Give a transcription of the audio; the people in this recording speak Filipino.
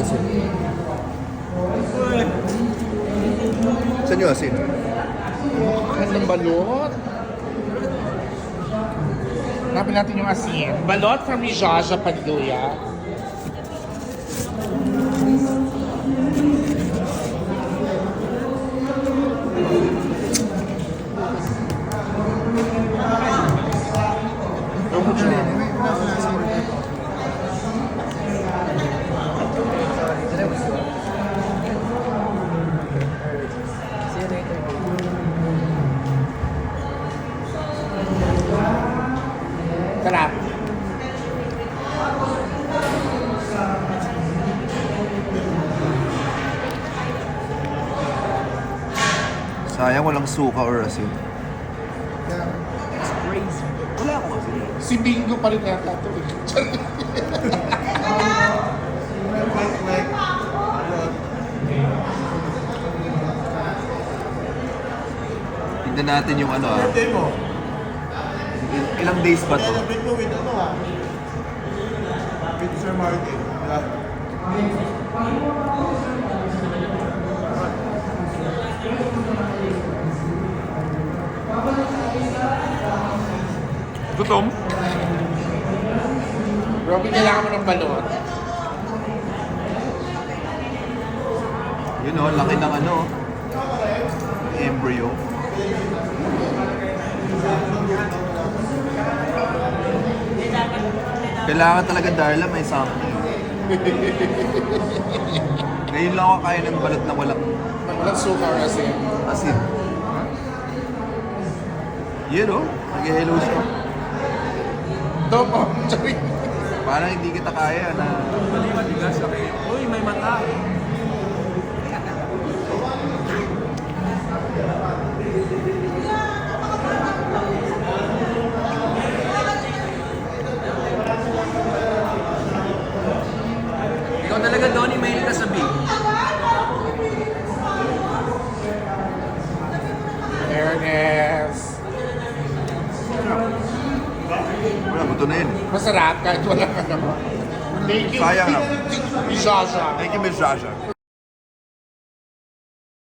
asin. Saan yung asin? Ano ng balot? Hanapin natin yung asin. Balot from Jaja Padilla. Sarap. Sayang walang suka or asin. Wala akong asin. Si Bingo pa rin yata ito. eh. Tignan natin yung ano ah. Birthday mo. Il- Ilang days ba to? Celebrate mo with ano ah. With Sir Martin. Yeah. Gutom? Robin, kailangan mo ng balot. Yun oh, laki ng ano. Embryo. Kailangan talaga Darla may something. Ngayon lang ako kaya ng balot na walang Walang suka or asin. asin. Yun oh, nag-hello siya. Ito po. Sorry. Parang hindi kita kaya na Uy, may wala, buto na yun. Masarap kahit wala ka naman. Thank you. Sayang lang. Jaja. Thank you, Miss Jaja.